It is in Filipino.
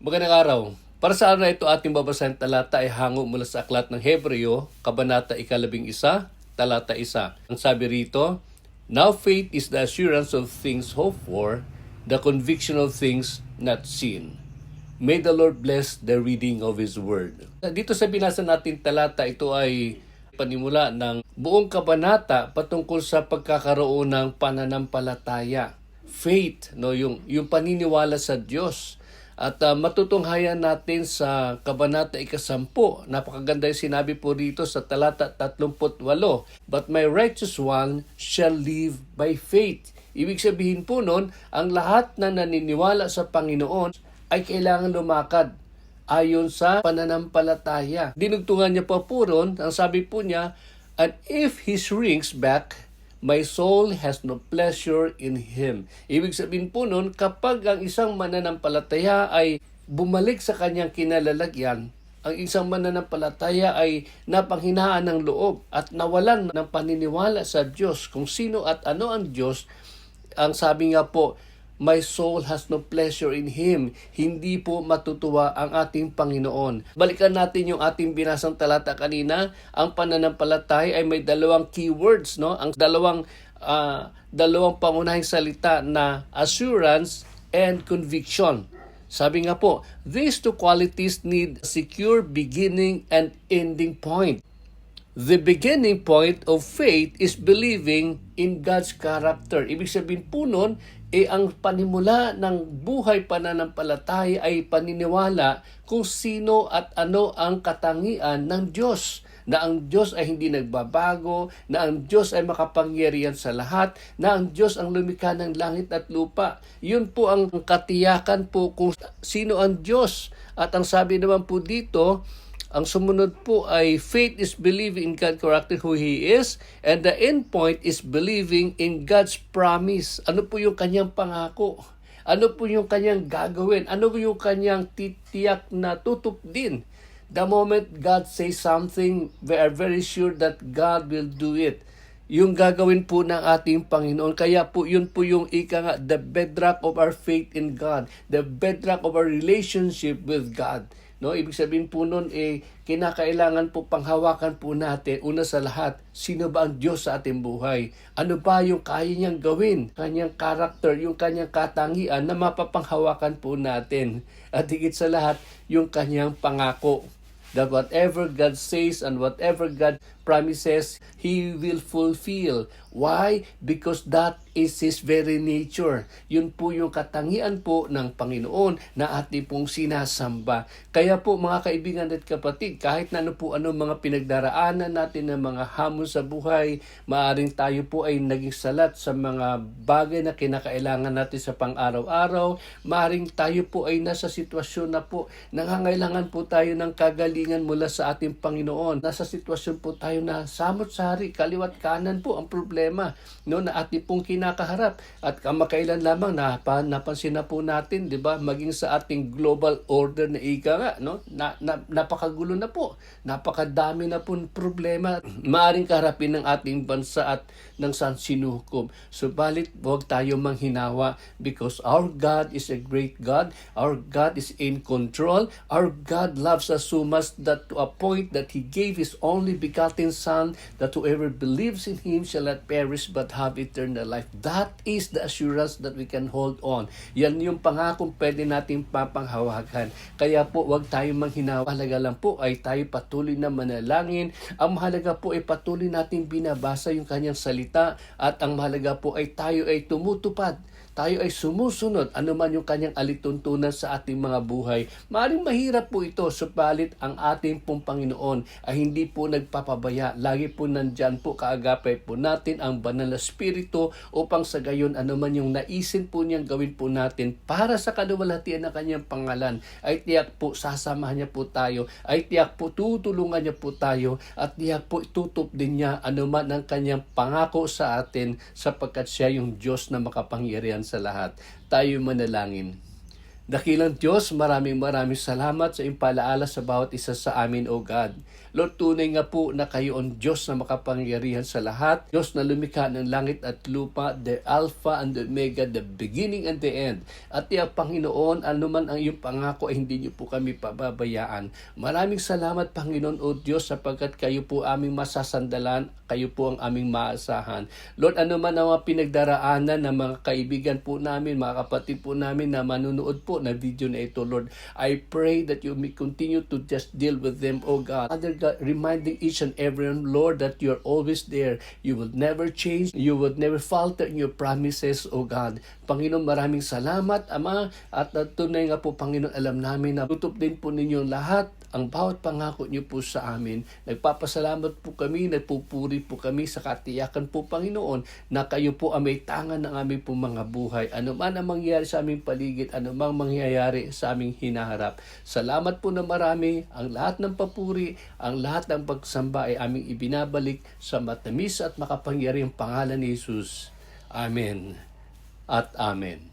Magandang araw. Para sa araw na ito ating babasahin talata ay hango mula sa aklat ng Hebreo, Kabanata Ikalabing Isa, Talata Isa. Ang sabi rito, Now faith is the assurance of things hoped for, the conviction of things not seen. May the Lord bless the reading of His Word. Dito sa binasa natin talata, ito ay panimula ng buong kabanata patungkol sa pagkakaroon ng pananampalataya. Faith, no, yung, yung paniniwala sa Diyos. At uh, matutunghayan natin sa Kabanata Ikasampu. Napakaganda yung sinabi po dito sa talata 38. But my righteous one shall live by faith. Ibig sabihin po nun, ang lahat na naniniwala sa Panginoon ay kailangan lumakad ayon sa pananampalataya. Dinugtungan niya pa po ron, ang sabi po niya, And if he shrinks back, my soul has no pleasure in him. Ibig sabihin po nun, kapag ang isang mananampalataya ay bumalik sa kanyang kinalalagyan, ang isang mananampalataya ay napanghinaan ng loob at nawalan ng paniniwala sa Diyos kung sino at ano ang Diyos, ang sabi nga po, My soul has no pleasure in Him. Hindi po matutuwa ang ating Panginoon. Balikan natin yung ating binasang talata kanina. Ang pananampalataya ay may dalawang keywords, no? Ang dalawang ah, dalawang pangunahing salita na assurance and conviction. Sabi nga po, these two qualities need a secure beginning and ending point. The beginning point of faith is believing in God's character. Ibig sabihin po nun, eh, ang panimula ng buhay pananampalataya ay paniniwala kung sino at ano ang katangian ng Diyos na ang Diyos ay hindi nagbabago, na ang Diyos ay makapangyarihan sa lahat, na ang Diyos ang lumikha ng langit at lupa. Yun po ang katiyakan po kung sino ang Diyos. At ang sabi naman po dito, ang sumunod po ay faith is believing in God character who He is and the end point is believing in God's promise. Ano po yung kanyang pangako? Ano po yung kanyang gagawin? Ano po yung kanyang titiyak na tutup din? The moment God says something, we are very sure that God will do it. Yung gagawin po ng ating Panginoon. Kaya po, yun po yung ika nga, the bedrock of our faith in God. The bedrock of our relationship with God. No, ibig sabihin po nun eh kinakailangan po panghawakan po natin una sa lahat sino ba ang Diyos sa ating buhay? Ano ba yung kaya niyang gawin? Kanyang character, yung kanyang katangian na mapapanghawakan po natin. At higit sa lahat, yung kanyang pangako that whatever God says and whatever God promises, He will fulfill. Why? Because that is His very nature. Yun po yung katangian po ng Panginoon na ating pong sinasamba. Kaya po mga kaibigan at kapatid, kahit na ano po ano mga pinagdaraanan natin ng mga hamon sa buhay, maaring tayo po ay naging salat sa mga bagay na kinakailangan natin sa pang-araw-araw, maaring tayo po ay nasa sitwasyon na po nangangailangan po tayo ng kagalingan mula sa ating Panginoon. Nasa sitwasyon po tayo na samot-sari, kaliwat kanan po ang problema no, na ating pong kinakaharap. At kamakailan lamang na napansin na po natin, di ba, maging sa ating global order na ika nga, no, na, na, napakagulo na po. Napakadami na po problema maaring kaharapin ng ating bansa at ng sansinuhukom. Subalit, huwag tayo manghinawa because our God is a great God. Our God is in control. Our God loves us so much that to a point that He gave His only begotten Son, that whoever believes in Him shall not perish but have eternal life. That is the assurance that we can hold on. Yan yung pangakong pwede natin papanghawakan. Kaya po, huwag tayo manghinawa. Mahalaga lang po ay tayo patuloy na manalangin. Ang mahalaga po ay patuloy natin binabasa yung kanyang salita at ang mahalaga po ay tayo ay tumutupad tayo ay sumusunod anuman yung kanyang alituntunan sa ating mga buhay. Maaring mahirap po ito, supalit ang ating pong Panginoon ay hindi po nagpapabaya. Lagi po nandyan po, kaagapay po natin ang banal na spirito upang sa gayon anuman yung naisin po niyang gawin po natin para sa kaluwalhatian ng kanyang pangalan ay tiyak po sasamahan niya po tayo, ay tiyak po tutulungan niya po tayo at tiyak po itutup din niya anuman ang kanyang pangako sa atin sapagkat siya yung Diyos na makapangyarihan sa lahat. Tayo manalangin. Dakilang Diyos, maraming maraming salamat sa impalaala sa bawat isa sa amin, O God. Lord, tunay nga po na kayo ang Diyos na makapangyarihan sa lahat. Diyos na lumikha ng langit at lupa, the Alpha and the Omega, the beginning and the end. At iya, Panginoon, anuman ang iyong pangako ay hindi niyo po kami pababayaan. Maraming salamat, Panginoon o Diyos, sapagkat kayo po aming masasandalan, kayo po ang aming maasahan. Lord, anuman ang mga pinagdaraanan ng mga kaibigan po namin, mga kapatid po namin na manunood po na video na ito, Lord, I pray that you may continue to just deal with them, O God. Father God, reminding each and everyone, Lord, that you're always there. You will never change. You will never falter in your promises, O God. Panginoon, maraming salamat, Ama. At tunay nga po, Panginoon, alam namin na tutup din po ninyo lahat ang bawat pangako niyo po sa amin. Nagpapasalamat po kami, nagpupuri po kami sa katiyakan po, Panginoon, na kayo po ang may tangan ng aming po mga buhay. Ano man ang mangyayari sa aming paligid, ano mang mangyayari sa aming hinaharap. Salamat po na marami. Ang lahat ng papuri, ang lahat ng pagsamba ay aming ibinabalik sa matamis at makapangyarihang pangalan ni Jesus. Amen at Amen.